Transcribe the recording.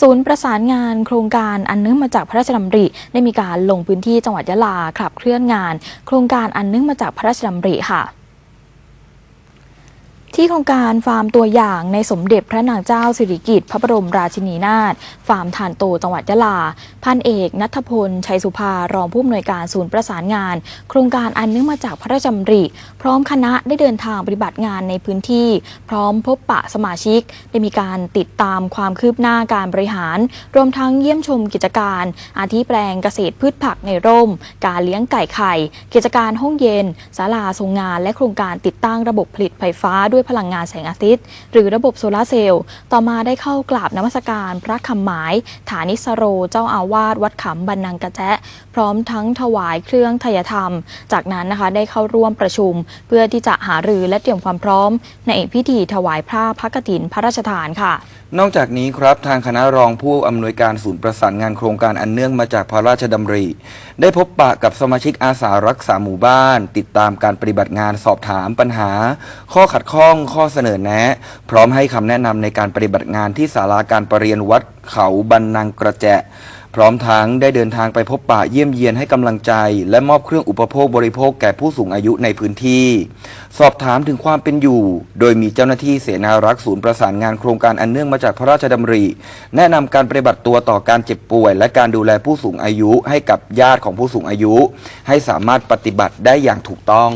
ศูนย์ประสานงานโครงการอันเนื่องมาจากพระราชดำริ ได้มีการลงพื้นที่จังหวัดยะลาขับเคลื่อนงาน โครงการอันเนื่องมาจากพระราชดำริค่ะ ที่โครงการฟาร์มตัวอย่างในสมเด็จพระนางเจ้าสิริกิติ์พระบรมราชินีนาถฟาร์มทานโตจังหวัดยะลา พันเอกนัทพล ชัยสุภารองผู้อำนวยการศูนย์ประสานงาน โครงการอันเนื่องมาจากพระราชดำริ พร้อมคณะได้เดินทางปฏิบัติงานในพื้นที่ พร้อมพบปะสมาชิก ได้มีการติดตามความคืบหน้าการบริหาร รวมทั้งเยี่ยมชมกิจการ อาทิแปลงเกษตรพืชผักในร่ม การเลี้ยงไก่ไข่ กิจการห้องเย็นศาลาทรงงาน และโครงการติดตั้งระบบผลิตไฟฟ้าด้วยพลังงานแสงอาทิตย์ หรือระบบโซลาร์เซลล์ ต่อมาได้เข้ากราบนมัสการพระคำหมาย ฐานิสโร เจ้าอาวาสวัดขำบันนังกระแจพร้อมทั้งถวายเครื่องทยธรรม จากนั้นนะคะได้เข้าร่วมประชุม เพื่อที่จะหารือและเตรียมความพร้อม ในพิธีถวายพระพักฐินพระราชทานค่ะ นอกจากนี้ครับทางคณะรองผู้อำนวยการศูนย์ประสานงานโครงการอันเนื่องมาจากพระราชดำริ ได้พบปะกับสมาชิกอาสารักษาหมู่บ้าน ติดตามการปฏิบัติงานสอบถามปัญหา ข้อขัดข้อองข้อเสนอแนะ พร้อมให้คำแนะนำในการปฏิบัติงานที่ศาลาการประเรียนวัดเขาบันนังกระแจพร้อมทั้งได้เดินทางไปพบปะเยี่ยมเยียนให้กำลังใจ และมอบเครื่องอุปโภคบริโภคแก่ผู้สูงอายุในพื้นที่ สอบถามถึงความเป็นอยู่ โดยมีเจ้าหน้าที่เสนารักษ์ศูนย์ประสานงานโครงการอันเนื่องมาจากพระราชดำริ แนะนำการปฏิบัติตัวต่อการเจ็บป่วย และการดูแลผู้สูงอายุให้กับญาติของผู้สูงอายุ ให้สามารถปฏิบัติได้อย่างถูกต้อง